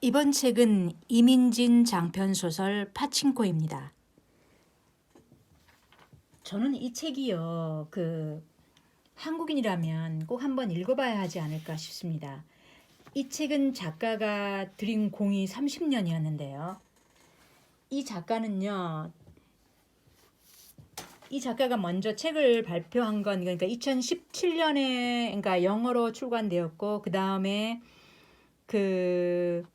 이번 책은 이민진 장편 소설 파친코입니다. 저는 이 책이요, 그 한국인이라면 꼭 한번 읽어봐야 하지 않을까 싶습니다. 이 책은 작가가 들인 공이 30년이었는데요. 이 작가는요, 이 작가가 먼저 책을 발표한 건 그러니까 2017년에 그러니까 영어로 출간되었고 그 다음에 그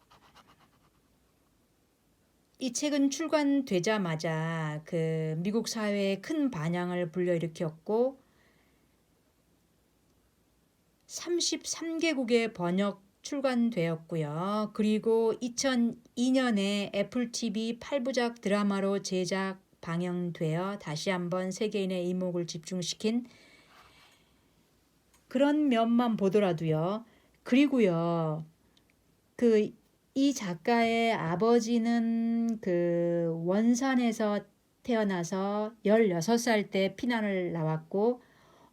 이 책은 출간되자마자 그 미국 사회에 큰 반향을 불러일으켰고 33개국에 번역 출간되었고요. 그리고 2002년에 애플 TV 8부작 드라마로 제작 방영되어 다시 한번 세계인의 이목을 집중시킨 그런 면만 보더라도요. 그리고요. 그 이 작가의 아버지는 그 원산에서 태어나서 16살 때 피난을 나왔고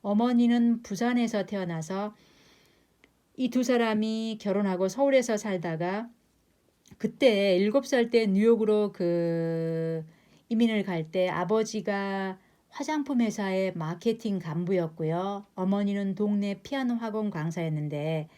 어머니는 부산에서 태어나서 이 두 사람이 결혼하고 서울에서 살다가 그때 7살 때 뉴욕으로 그 이민을 갈 때 아버지가 화장품 회사의 마케팅 간부였고요. 어머니는 동네 피아노 학원 강사였는데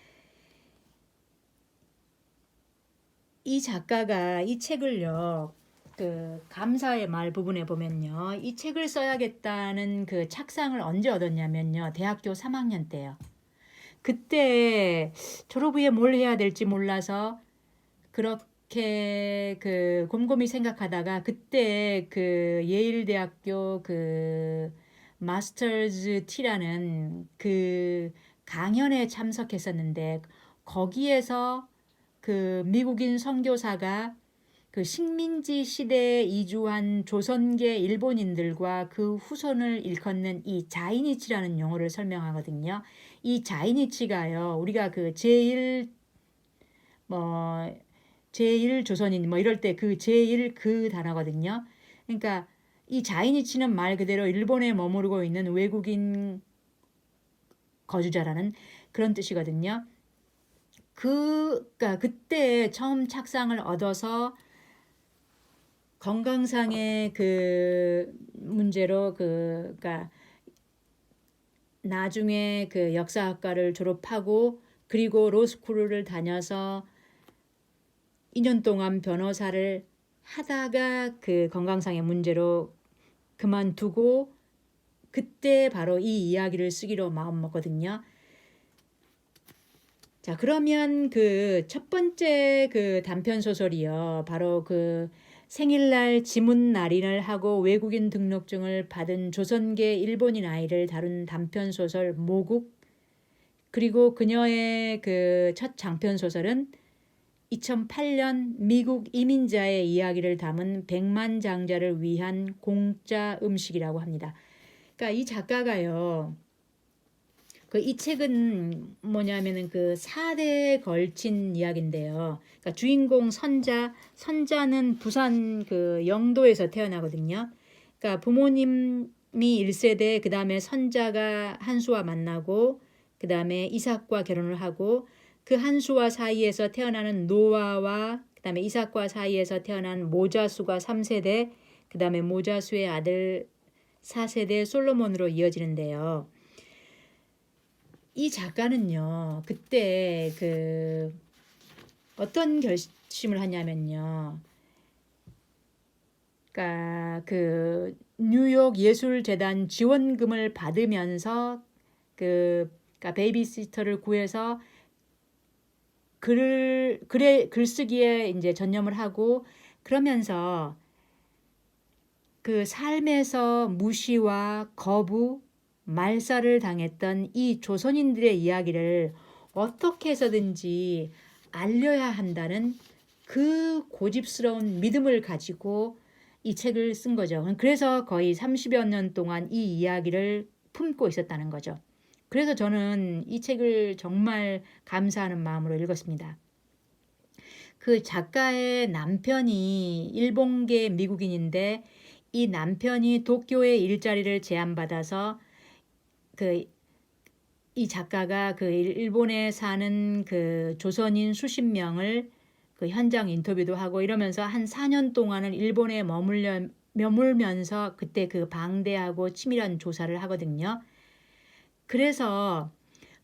이 작가가 이 책을요. 그 감사의 말 부분에 보면요. 이 책을 써야겠다는 그 착상을 언제 얻었냐면요. 대학교 3학년 때요. 그때 졸업 후에 뭘 해야 될지 몰라서 그렇게 그 곰곰이 생각하다가 그때 그 예일 대학교 그 마스터즈 T라는 그 강연에 참석했었는데 거기에서 그 미국인 선교사가 그 식민지 시대에 이주한 조선계 일본인들과 그 후손을 일컫는 이 자이니치라는 용어를 설명하거든요. 이 자이니치가요. 우리가 그 제일 뭐 제일 조선인 뭐 이럴 때 그 제일 그 단어거든요. 그러니까 이 자이니치는 말 그대로 일본에 머무르고 있는 외국인 거주자라는 그런 뜻이거든요. 그, 그니까 그때 처음 착상을 얻어서 건강상의 그 문제로 그, 그니까 나중에 그 역사학과를 졸업하고 그리고 로스쿨을 다녀서 2년 동안 변호사를 하다가 그 건강상의 문제로 그만두고 그때 바로 이 이야기를 쓰기로 마음먹거든요. 자, 그러면 그 첫 번째 그 단편 소설이요. 바로 그 생일날 지문 날인을 하고 외국인 등록증을 받은 조선계 일본인 아이를 다룬 단편 소설 모국 그리고 그녀의 그 첫 장편 소설은 2008년 미국 이민자의 이야기를 담은 백만 장자를 위한 공짜 음식이라고 합니다. 그러니까 이 작가가요. 그 이 책은 뭐냐면은 그 4대에 걸친 이야기인데요. 그러니까 주인공 선자, 선자는 부산 그 영도에서 태어나거든요. 그러니까 부모님이 1세대, 그 다음에 선자가 한수와 만나고, 그 다음에 이삭과 결혼을 하고, 그 한수와 사이에서 태어나는 노아와 그 다음에 이삭과 사이에서 태어난 모자수가 3세대, 그 다음에 모자수의 아들 4세대 솔로몬으로 이어지는데요. 이 작가는요, 그때 그 어떤 결심을 하냐면요. 그러니까 그 뉴욕 예술재단 지원금을 받으면서 그 그러니까 베이비시터를 구해서 글을 글에 글쓰기에 이제 전념을 하고 그러면서 그 삶에서 무시와 거부 말살을 당했던 이 조선인들의 이야기를 어떻게 해서든지 알려야 한다는 그 고집스러운 믿음을 가지고 이 책을 쓴 거죠. 그래서 거의 30여 년 동안 이 이야기를 품고 있었다는 거죠. 그래서 저는 이 책을 정말 감사하는 마음으로 읽었습니다. 그 작가의 남편이 일본계 미국인인데 이 남편이 도쿄의 일자리를 제안받아서 그 이 작가가 그 일본에 사는 그 조선인 수십 명을 그그 현장 인터뷰도 하고 이러면서 한 4년 동안은 일본에 머물려 머물면서 그때 그 방대하고 치밀한 조사를 하거든요. 그래서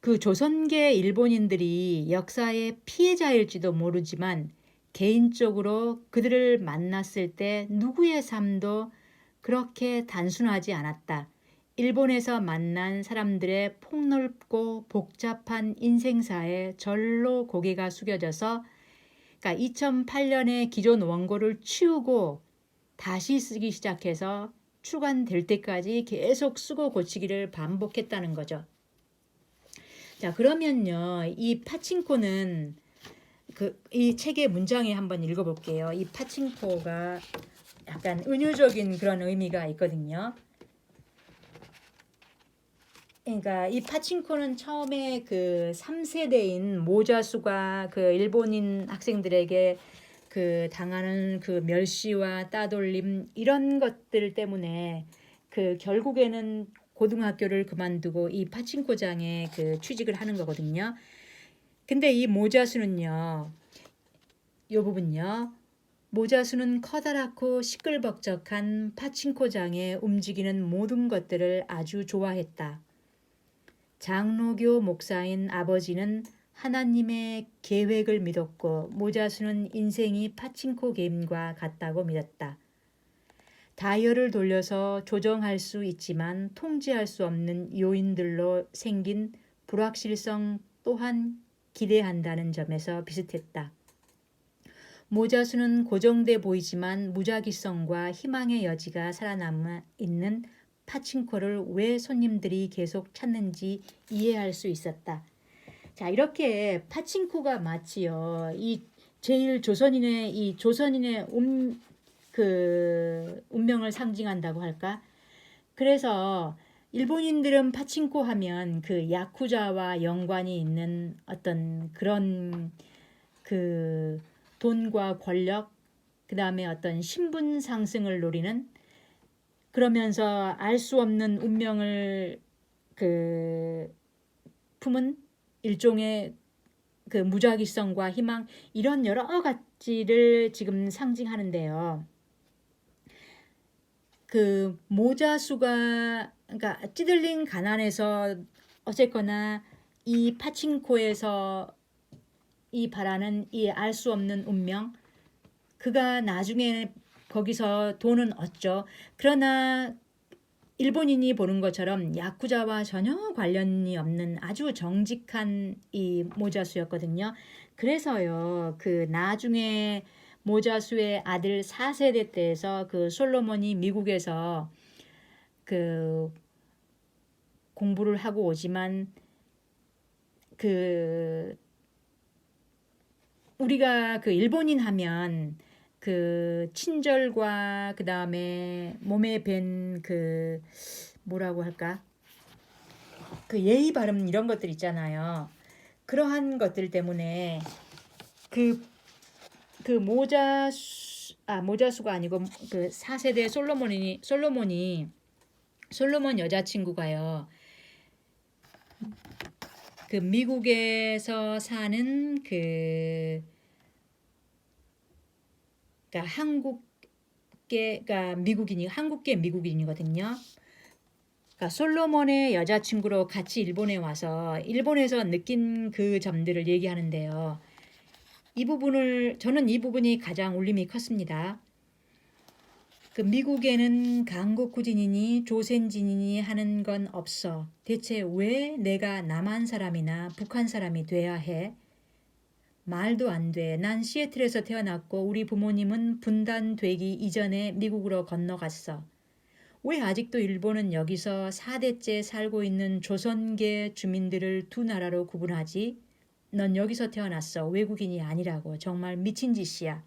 그 조선계 일본인들이 역사의 피해자일지도 모르지만 개인적으로 그들을 만났을 때 누구의 삶도 그렇게 단순하지 않았다. 일본에서 만난 사람들의 폭넓고 복잡한 인생사에 절로 고개가 숙여져서 그러니까 2008년에 기존 원고를 치우고 다시 쓰기 시작해서 출간될 때까지 계속 쓰고 고치기를 반복했다는 거죠. 자, 그러면요. 이 파친코는 그 이 책의 문장에 한번 읽어 볼게요. 이 파친코가 약간 은유적인 그런 의미가 있거든요. 그러니까 이 파친코는 처음에 그 3세대인 모자수가 그 일본인 학생들에게 그 당하는 그 멸시와 따돌림 이런 것들 때문에 그 결국에는 고등학교를 그만두고 이 파친코장에 그 취직을 하는 거거든요. 근데 이 모자수는요. 요 부분요. 모자수는 커다랗고 시끌벅적한 파친코장에 움직이는 모든 것들을 아주 좋아했다. 장로교 목사인 아버지는 하나님의 계획을 믿었고 모자수는 인생이 파친코 게임과 같다고 믿었다. 다이얼을 돌려서 조정할 수 있지만 통제할 수 없는 요인들로 생긴 불확실성 또한 기대한다는 점에서 비슷했다. 모자수는 고정돼 보이지만 무작위성과 희망의 여지가 살아남아 있는 파친코를 왜 손님들이 계속 찾는지 이해할 수 있었다. 자, 이렇게 파친코가 마치요. 이 제일 조선인의 이 조선인의 운, 그 운명을 상징한다고 할까? 그래서 일본인들은 파친코 하면 그 야쿠자와 연관이 있는 어떤 그런 그 돈과 권력, 그 다음에 어떤 신분 상승을 노리는 그러면서 알 수 없는 운명을 그 품은 일종의 그 무작위성과 희망 이런 여러 가지를 지금 상징하는데요. 그 모자수가 그러니까 찌들린 가난에서 어쨌거나 이 파친코에서 이 바라는 이 알 수 없는 운명 그가 나중에 거기서 돈은 얻죠. 그러나 일본인이 보는 것처럼 야쿠자와 전혀 관련이 없는 아주 정직한 이 모자수였거든요. 그래서요, 그 나중에 모자수의 아들 4세대 때에서 그 솔로몬이 미국에서 그 공부를 하고 오지만 그 우리가 그 일본인 하면 그 친절과 그 다음에 몸에 밴 그 뭐라고 할까 그 예의 바름 이런 것들 있잖아요. 그러한 것들 때문에 그 그 모자 수 아 모자수가 아니고 그 4세대 솔로몬이 솔로몬이 솔로몬 여자친구가요. 그 미국에서 사는 그 그러니까 한국계가 미국인이 한국계 미국인이거든요. 그러니까 솔로몬의 여자친구로 같이 일본에 와서 일본에서 느낀 그 점들을 얘기하는데요. 이 부분을 저는 이 부분이 가장 울림이 컸습니다. 그 미국에는 강국구진이니 조센진이니 하는 건 없어. 대체 왜 내가 남한 사람이나 북한 사람이 돼야 해? 말도 안 돼. 난 시애틀에서 태어났고 우리 부모님은 분단되기 이전에 미국으로 건너갔어. 왜 아직도 일본은 여기서 4대째 살고 있는 조선계 주민들을 두 나라로 구분하지? 넌 여기서 태어났어. 외국인이 아니라고. 정말 미친 짓이야.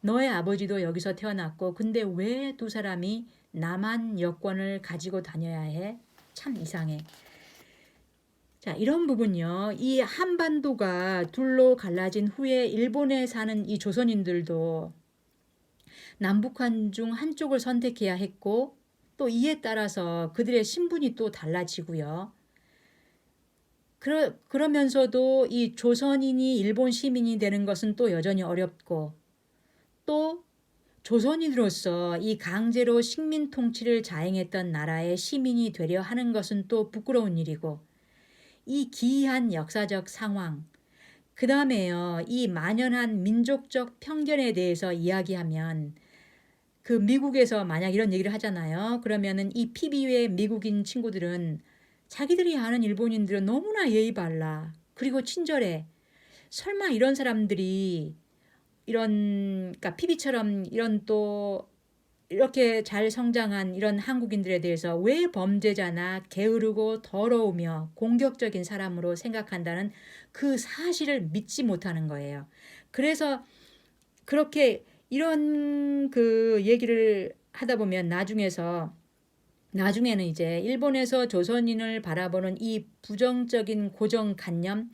너의 아버지도 여기서 태어났고 근데 왜 두 사람이 남한 여권을 가지고 다녀야 해? 참 이상해. 자, 이런 부분요. 이 한반도가 둘로 갈라진 후에 일본에 사는 이 조선인들도 남북한 중 한쪽을 선택해야 했고 또 이에 따라서 그들의 신분이 또 달라지고요. 그러, 그러면서도 이 조선인이 일본 시민이 되는 것은 또 여전히 어렵고 또 조선인으로서 이 강제로 식민 통치를 자행했던 나라의 시민이 되려 하는 것은 또 부끄러운 일이고 이 기이한 역사적 상황 그 다음에요 이 만연한 민족적 편견에 대해서 이야기하면 그 미국에서 만약 이런 얘기를 하잖아요. 그러면은 이 PB의 미국인 친구들은 자기들이 아는 일본인들은 너무나 예의 발라 그리고 친절해. 설마 이런 사람들이 이런 그러니까 피비처럼 이런 또 이렇게 잘 성장한 이런 한국인들에 대해서 왜 범죄자나 게으르고 더러우며 공격적인 사람으로 생각한다는 그 사실을 믿지 못하는 거예요. 그래서 그렇게 이런 그 얘기를 하다 보면 나중에서 나중에는 이제 일본에서 조선인을 바라보는 이 부정적인 고정관념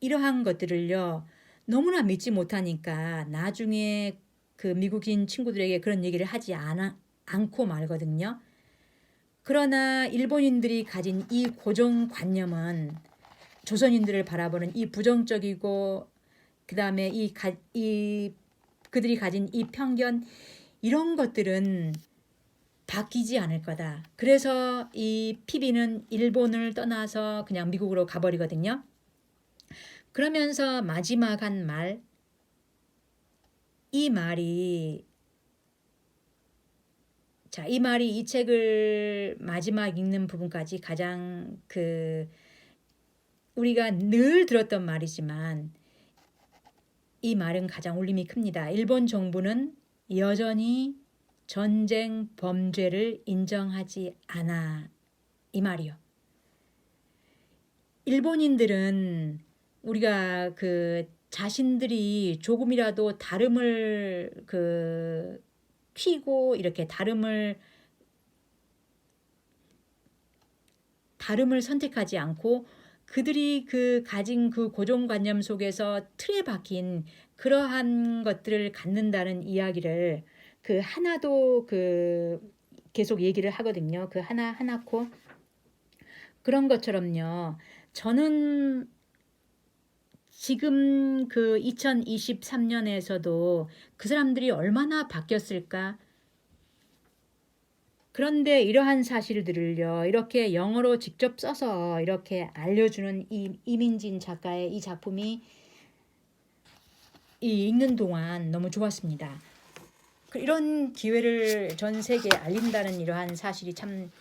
이러한 것들을요 너무나 믿지 못하니까 나중에 그 미국인 친구들에게 그런 얘기를 하지 않아, 않고 말거든요. 그러나 일본인들이 가진 이 고정관념은 조선인들을 바라보는 이 부정적이고 그 다음에 이, 가, 이 그들이 가진 이 편견 이런 것들은 바뀌지 않을 거다. 그래서 이 피비는 일본을 떠나서 그냥 미국으로 가버리거든요. 그러면서 마지막 한 말, 이 말이 자, 이 말이 이 책을 마지막 읽는 부분까지 가장 그 우리가 늘 들었던 말이지만 이 말은 가장 울림이 큽니다. 일본 정부는 여전히 전쟁 범죄를 인정하지 않아. 이 말이요. 일본인들은 우리가 그 자신들이 조금이라도 다름을 그 튀고 이렇게 다름을 다름을 선택하지 않고 그들이 그 가진 그 고정관념 속에서 틀에 박힌 그러한 것들을 갖는다는 이야기를 그 하나도 그 계속 얘기를 하거든요. 그 하나 하나코 그런 것처럼요. 저는 지금 그 2023년에서도 그 사람들이 얼마나 바뀌었을까? 그런데 이러한 사실들을요, 이렇게 영어로 직접 써서 이렇게 알려주는 이 이민진 작가의 이 작품이 이 읽는 동안 너무 좋았습니다. 그 이런 기회를 전 세계에 알린다는 이러한 사실이 참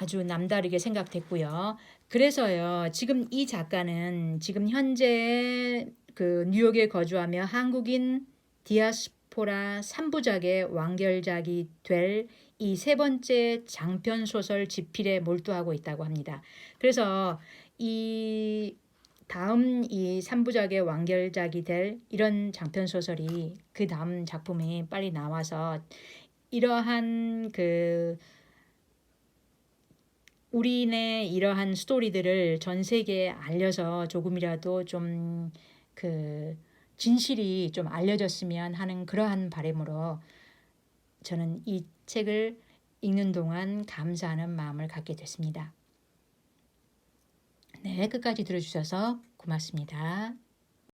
아주 남다르게 생각됐고요. 그래서요, 지금 이 작가는 지금 현재 그 뉴욕에 거주하며 한국인 디아스포라 3부작의 완결작이 될 이 세 번째 장편 소설 집필에 몰두하고 있다고 합니다. 그래서 이 다음 이 3부작의 완결작이 될 이런 장편 소설이 그 다음 작품이 빨리 나와서 이러한 그 우리네 이러한 스토리들을 전 세계에 알려서 조금이라도 좀 그 진실이 좀 알려졌으면 하는 그러한 바람으로 저는 이 책을 읽는 동안 감사하는 마음을 갖게 됐습니다. 네, 끝까지 들어주셔서 고맙습니다.